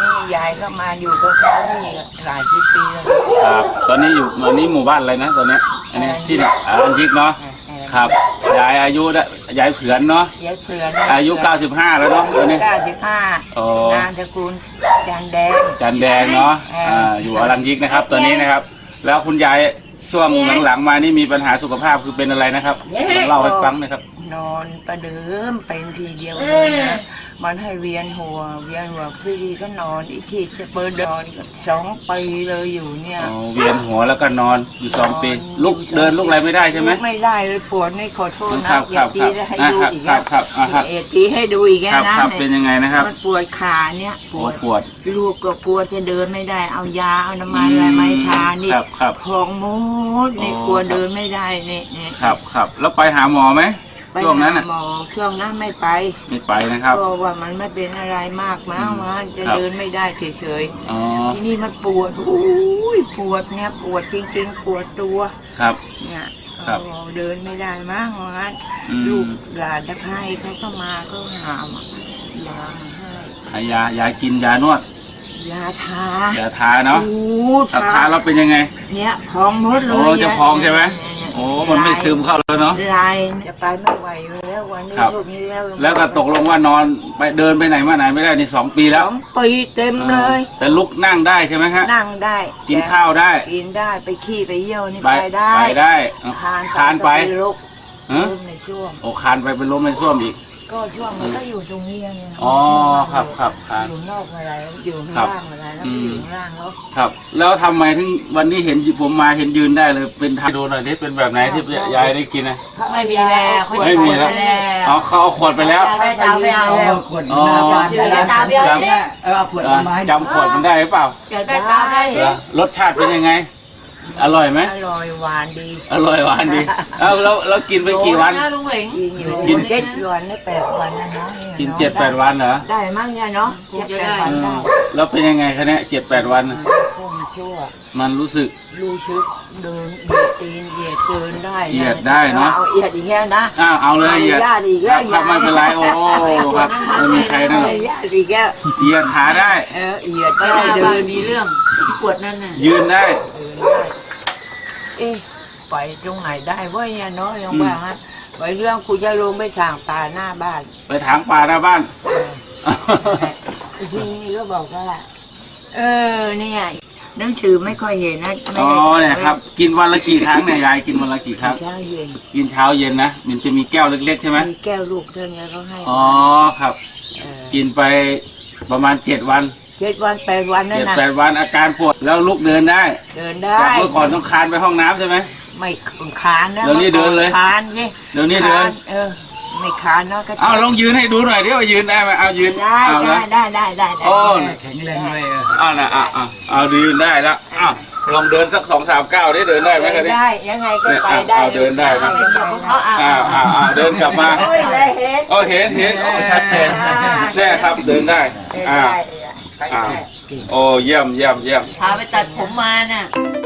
นี่ยายก็มาอยู่กับเขานี่หลายสิบปีแล้ว ครับ ตอนนี้อยู่ตอนนี้หมู่บ้านอะไรนะตอนเนี้ยอันนี้ที่เนี่ยอารันยิกเนาะครับยายอายุได้ยายเผือนเนาะยายเผือนอายุ 95 แล้วเนาะตอนนี้ เก้าสิบห้าโอ้นามสกุลจานแดง จันแดงเนาะอ่าอ่าอยู่อารันยิกนะครับ ตอนนี้นะครับ แล้วคุณยายช่วงหลังๆมานี่มีปัญหาสุขภาพคือเป็นอะไรนะครับลองเล่าให้ฟังหน่อยครับ นอนประเดิมเป็นทีเดียวเลยนะมันให้เวียนหัว เวียนหัวที่ดีก็นอนอีกทีจะเปิดนอนก็สองปีเลยอยู่เนี่ยอ๋อเวียนหัวแล้วก็นอนอยู่สองปีลุกเดินลุกอะไรไม่ได้ใช่ไหมลุกไม่ได้เลยปวดนี่ขอโทษครันะบอย่าตีครับให้ดูอีกครับครับอ่าครับเอย่าตีให้ดูอีกครับนะครับ เป็นยังไงนะครับมันปวดขาเนี่ยปโอ้วดปวดลูกก็ปวดจะเดินไม่ได้เอายาเอาน้ำมันอะไรมาให้ทานี่ครับครับพองมดนี่อ๋อกลัวเดินไม่ได้นี่นี่ครับครับแล้วไปหาหมอไหม ไปช่วงนั้นหาน่ะหมอช่วงนั้นไม่ไปไม่ไปนะครับ เพราะว่ามันไม่เป็นอะไรมากมากมันจะครับ เดินไม่ได้เฉยอ๋อๆที่นี่มันปวดโอ้ยปวดเนี่ยปวดจริง ๆ ปวดตัว ครับ เนี่ยครับเอาเดินไม่ได้มากงั้นอืม ลูกหลานตะไคร้เขาก็มาก็หามยามาให้ให้ยายากินยานวดยาทายาทาเนาะโอ้ถ้าทาแล้วเป็นยังไง เนี่ยพองหมดเลยโอ้จะพองใช่ไหมเนี่ยโอ้มันไม่ซึมเข้าแล้วเนาะ ลายจะไปไม่ไหวแล้ววันนี้ครับ ลูกนี้แล้วแล้วก็ตกลงว่านอนไปเดินไปไหนมาไหนไม่ได้นี่สองปีสแล้วองปีเต็มเลยแต่ลุกนั่งได้ใช่ไหมฮะ นั่งได้กินข้าวได้ กินได้ไปขี้ไปเยี่ยวนี่ไปไปได้ไปได้เอาคานคานไปลุกฮะลุกในช่วงโอ้คานไปเป็นล้มในส้วมอีก ก็ช่วงมันก็อยู่ตรงนี้ไงอ๋อครับครับคานอยู่นอกอะไรอยู่ข้างครับล่างอะไรแล้วอืก็มอยู่ข้างล่างแล้วครับ แล้วทำไมถึงวันนี้เห็นผมมาเห็นยืนได้เลยเป็นทาดูหน่อยที่เป็นแบบไหนที่ยายได้กินนะไม่มีแล้วเขาไม่มีแล้วแล้วเอาเขาเอาขวดไปแล้วได้ตามไม่เอาขวดหน้าบ้านเดี๋ยวได้ตามไม่เอาเนี่ยเออขวดอะไม้จำขวดมันได้หรือเปล่าเดี๋ยวได้ตามได้เหรอรสชาติเป็นยังไง อร่อยไหมอร่อยหวานดีอร่อยหวานดีเอาแล้วแล้วกินไปกี่วันนะลุงเหวงกินอยู่กิน เจ็ดวันและแปดวันนะเนาะกินเจ็ดแปดวันเหรอได้มั้งเนี่ยเนาะเจ็ดแปดวันเอได้อแล้วเป็นยังไงคะเนี่ยเจ็ดแปดวันน่ะพวกมันชั่วมันรู้สึกลูกชึกเดินเหยียดตีนเหยียดเดินได้นะเหยียดได้เนอะ เอาเหยียดอีกแล้วนะ อ้าวเอาเลยเหยียดญาติอีกคแล้รัวบครับไม่เป็นไรโอ้ครับไม่มีใครนั่นหรอกญาติอีกแล้วเหยียดขาได้ เออเหยียดไปได้หน้าเดิบ้านนมีเรื่องที่ ขวดนั่นน่ะยืนได้เดินได้เอ๊ะไปตรงไหนได้วะเนี่ยเนาะยังว่าฮะไปเรื่องกูจะลงไปฉางตาหน้าบ้านไปถางป่าหน้าบ้านทีนี้ก็บอกว่าเออเนี่ยหนังสือไม่ค่อยเห็นนะไม่อ๋อได้เนี่ยครับ กินวันละกี่ครั้งเนี่ยยายกินวันละกี่ครั้งเช้าเย็นกินเช้าเย็นนะมันจะมีแก้วเล็กๆใช่ไหมมีแก้วลูกเท่านี้เขาให้อ๋อครับ เออกินไปประมาณเจ็ดวัน เจ็ดวันแปดวันนั่นเจ็ดนะแปดวันอาการปวดแล้วลุกเดินได้เดินได้จากเมื่อก่อนต้องคานไปห้องน้ำใช่ไหม ไม่คานนะเดี๋ยวนี้เดินเลยคานไงเดี๋ยวนี้เดินคาเออไม่คานเนาะก็เอาลองยืนให้ดูหน่อยดิว่ายืนได้ไหมเอายืนได้เอาได้ละได้ได้ได้ได้โอ้ แข็งแรงเลยเออเอาละอะอะเอายืนได้แล้วอ้าวลองเดินสักสองสามก้าวได้เดินได้ไหมเดิคะนเนี่ยได้ยังไงก็เนี่ยไปเอาได้เอาเดินได้ครับเขาเอาอ้าวอ้าวอ้าวเดินกลับมาโอ้ยเลยเห็น โอ้เห็นเห็นโอ้ชัดเจนแน่ครับเดินได้เดินอ้าวได้ไปอ้าวได้ โอ้เยี่ยมเยี่ยมเยี่ยม พาไปตัดผมมาน่ะเ